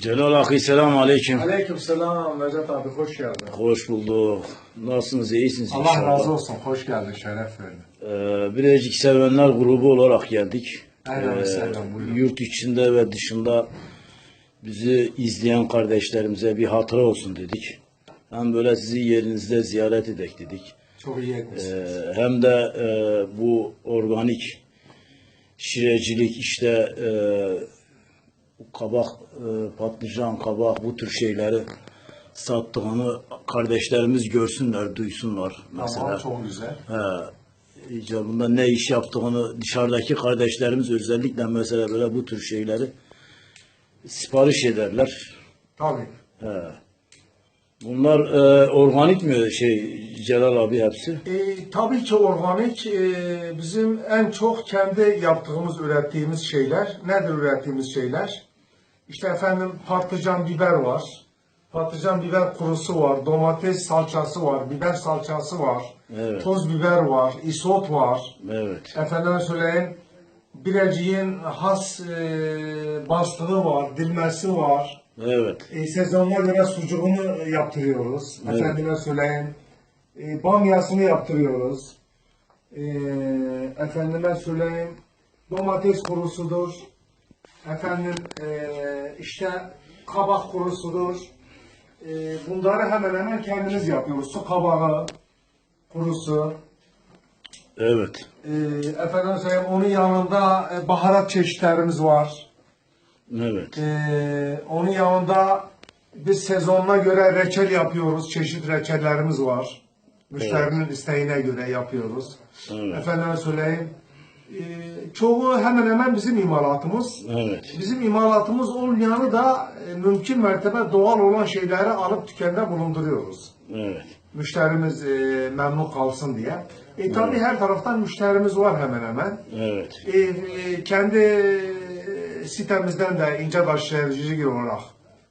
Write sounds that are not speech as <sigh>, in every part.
Celal Akı selamun aleyküm. Aleyküm selam Necdet abi hoş geldin. Hoş bulduk. Nasılsınız? iyisiniz Allah inşallah. razı olsun hoş geldin şeref verdin. Ee, Birecik Sevenler grubu olarak geldik. Aynen, Ee, selam, buyurun. yurt içinde ve dışında bizi izleyen kardeşlerimize bir hatıra olsun dedik. Hem böyle sizi yerinizde ziyaret edek dedik. Çok iyi etmişsin. Ee, hem de e, bu organik şirecilik işte e, kabak, e, patlıcan, kabak bu tür şeyleri sattığını kardeşlerimiz görsünler, duysunlar mesela. tamam çok güzel. He, icabında ne iş yaptığını dışarıdaki kardeşlerimiz özellikle mesela böyle bu tür şeyleri sipariş ederler. Tabii. He. Bunlar e, organik mi şey Celal abi hepsi? E, tabii ki organik e, bizim en çok kendi yaptığımız, ürettiğimiz şeyler. Nedir ürettiğimiz şeyler? İşte efendim patlıcan biber var. Patlıcan biber kurusu var. Domates salçası var. Biber salçası var. Evet. Toz biber var. isot var. Evet. Efendime söyleyeyim Birecik'in has e, bastığı var, dilmesi var. Evet. E, sezonuna göre sucuğunu yaptırıyoruz. Evet. Efendime söyleyeyim e, bamyasını yaptırıyoruz. E, efendime söyleyeyim domates kurusudur. Efendim e, işte kabak kurusudur. E, bunları hemen hemen kendimiz yapıyoruz. Su kabağı kurusu. Evet. E, efendim söyleyeyim onun yanında e, baharat çeşitlerimiz var. Evet. Ee, onun yanında biz sezonuna göre reçel yapıyoruz. Çeşit reçellerimiz var. Müşterinin isteğine göre yapıyoruz. Evet. Efendime söyleyeyim. Ee, çoğu hemen hemen bizim imalatımız. Evet. Bizim imalatımız olmayanı da e, mümkün mertebe doğal olan şeyleri alıp tükende bulunduruyoruz. Evet. Müşterimiz e, memnun kalsın diye. E, tabii her taraftan müşterimiz var hemen hemen. Evet. E, e, kendi e, sitemizden de ince taşıyıcı olarak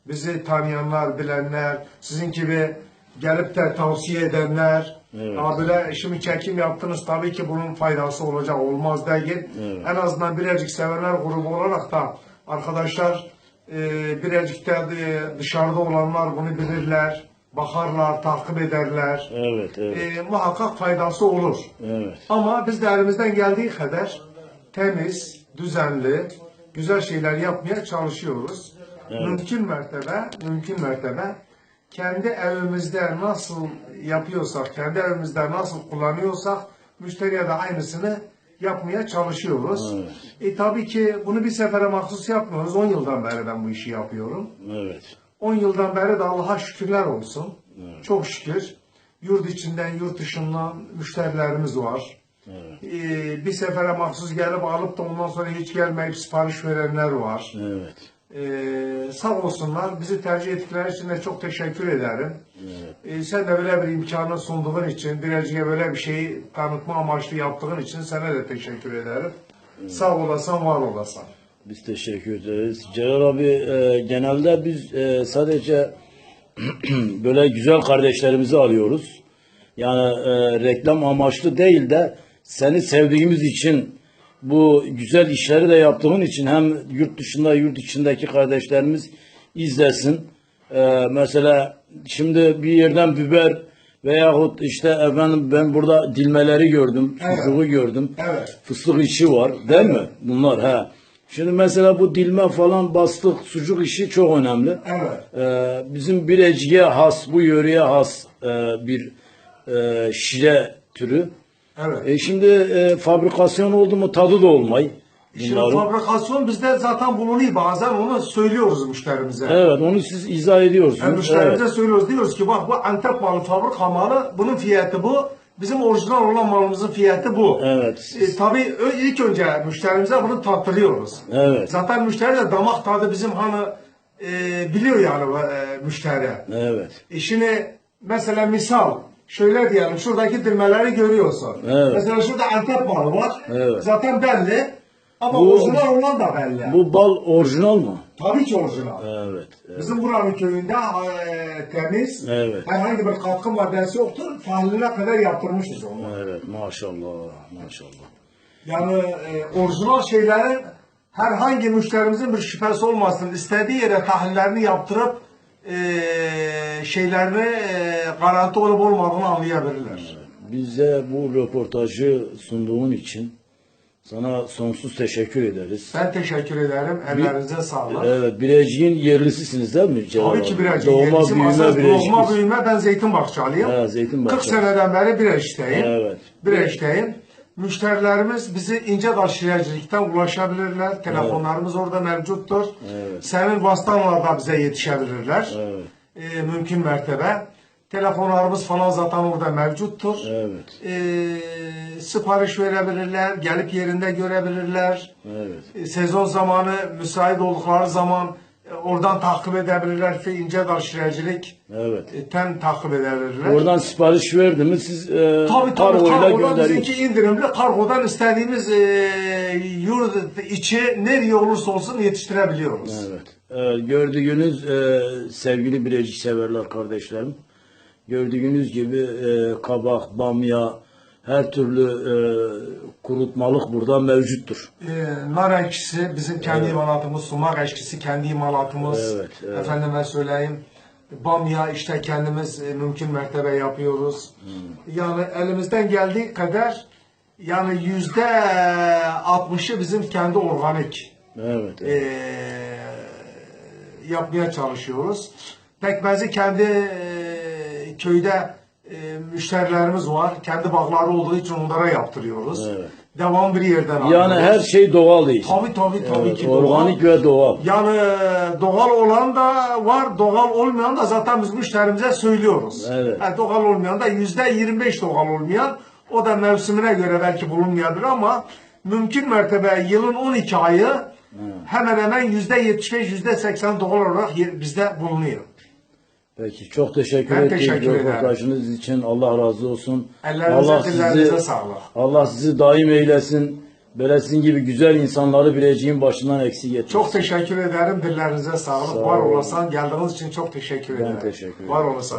bizi tanıyanlar, bilenler, sizin gibi gelip de tavsiye edenler, Evet. "Aa, böyle şimdi çekim yaptınız tabii ki bunun faydası olacak olmaz değil. Evet. En azından Birecik Sevenler grubu olarak da arkadaşlar e, Birecik'te de dışarıda olanlar bunu bilirler, bakarlar, takip ederler. Evet. Evet. E, muhakkak faydası olur. Evet. Ama biz de elimizden geldiği kadar temiz, düzenli, güzel şeyler yapmaya çalışıyoruz. Evet. Mümkün mertebe, mümkün mertebe kendi evimizde nasıl yapıyorsak, kendi evimizde nasıl kullanıyorsak müşteriye de aynısını yapmaya çalışıyoruz. Evet. E tabii ki bunu bir sefere mahsus yapmıyoruz. 10 yıldan beri ben bu işi yapıyorum. Evet. 10 yıldan beri de Allah'a şükürler olsun. Çok şükür. Yurt içinden, yurt dışından müşterilerimiz var. Evet. Ee, bir sefere mahsus gelip alıp da ondan sonra hiç gelmeyip sipariş verenler var. Evet. Ee, sağ olsunlar. Bizi tercih ettikleri için de çok teşekkür ederim. Evet. Ee, sen de böyle bir imkanı sunduğun için, Birecik'e böyle bir şeyi tanıtma amaçlı yaptığın için sana de teşekkür ederim. Sağ olasın, var olasın. Biz teşekkür ederiz. Celal abi e, genelde biz e, sadece <clears throat> böyle güzel kardeşlerimizi alıyoruz. Yani e, reklam amaçlı değil de seni sevdiğimiz için bu güzel işleri de yaptığın için hem yurt dışında yurt içindeki kardeşlerimiz izlesin. E, mesela şimdi bir yerden biber veyahut işte efendim ben burada dilmeleri gördüm, Evet. gördüm. Evet. Fıstık işi var değil mi? Bunlar he. Şimdi mesela bu dilme falan bastık sucuk işi çok önemli. Evet. Ee, bizim Birecik'e has, bu yöreye has e, bir e, şire türü. Evet. E şimdi e, fabrikasyon oldu mu tadı da olmay. Şimdi bunların. fabrikasyon bizde zaten bulunuyor bazen onu söylüyoruz müşterimize. Evet onu siz izah ediyorsunuz. Yani müşterimize Evet. söylüyoruz diyoruz ki bak bu Antep malı fabrika malı bunun fiyatı bu. Bizim orijinal olan malımızın fiyatı bu. Evet. E, tabii ilk önce müşterimize bunu tattırıyoruz. Evet. Zaten müşteri de damak tadı bizim hani e, biliyor yani e, müşteri. Evet. E şimdi mesela misal şöyle diyelim şuradaki dirmeleri görüyorsun. Evet. Mesela şurada Antep malı var. Evet. Zaten belli. Ama Bu- orijinal olan da belli. Bu bal orijinal mı? Tabii ki orijinal. Evet. evet. Bizim buranın köyünde e, temiz, Evet. herhangi bir katkı maddesi yoktur. Tahlile kadar yaptırmışız onu. Evet maşallah maşallah. Yani e, orijinal şeylerin herhangi müşterimizin bir şüphesi olmasın. istediği yere tahlillerini yaptırıp e, şeylerini e, garanti olup olmadığını anlayabilirler. Bize bu röportajı sunduğun için sana sonsuz teşekkür ederiz. Ben teşekkür ederim. Ellerinize sağlık. Evet, Birecik'in yerlisisiniz değil mi Celal Tabii ki abi? Birecik. Doğma Yerlisi büyüme Birecik. Doğma büyüme ben Zeytinbakçalıyım. Ha, Zeytinbakçalı. 40 seneden beri Birecik'teyim. Evet. Birecik'teyim. Müşterilerimiz bizi ince taşıyıcılıktan ulaşabilirler. Telefonlarımız orada mevcuttur. Evet. Senin vasıtanla da bize yetişebilirler. Evet, Ee, mümkün mertebe. Telefonlarımız falan zaten orada mevcuttur. evet, Ee, sipariş verebilirler, gelip yerinde görebilirler. evet. E, sezon zamanı müsait oldukları zaman e, oradan takip edebilirler ince taşıyıcılık Evet. e, ten takip edebilirler. Oradan sipariş verdi mi siz e, tabii tabii kargoyla kargodan bizimki indirimli kargodan istediğimiz e, yurt içi nereye olursa olsun yetiştirebiliyoruz. Evet. Ee, gördüğünüz e, sevgili Birecik severler kardeşlerim. Gördüğünüz gibi e, kabak, bamya, her türlü e, kurutmalık burada mevcuttur. E, nar ekşisi bizim kendi imalatımız, sumak ekşisi kendi imalatımız. Evet, evet. Efendime söyleyeyim. Bamya işte kendimiz e, mümkün mertebe yapıyoruz. Hmm. Yani elimizden geldiği kadar yani yüzde altmışı bizim kendi organik Evet. e, yapmaya çalışıyoruz. Pekmezi kendi e, köyde e, müşterilerimiz var. Kendi bağları olduğu için onlara yaptırıyoruz. Evet. Devam bir yerden Yani alıyoruz. her şey doğal değil. Tabii tabii tabii Evet, ki organik doğal. ve doğal. Yani e, doğal olan da var, doğal olmayan da zaten biz müşterimize söylüyoruz. Evet. Yani doğal olmayan da yüzde 25 doğal olmayan, o da mevsimine göre belki bulunmayabilir ama mümkün mertebe yılın 12 ayı hemen hemen yüzde 75, yüzde 80 doğal olarak bizde bulunuyor. Peki çok teşekkür Ben ettik teşekkür ederim. röportajınız için. Allah razı olsun. Ellerinize, Allah sizi sağlık. Allah sizi daim eylesin. Böyle sizin gibi güzel insanları bileceğin başından eksik etmesin. Çok teşekkür ederim. Dillerinize sağlık. Sağ var olun. olasın. Geldiğiniz için çok teşekkür Ben ederim. teşekkür ederim. Var olasın.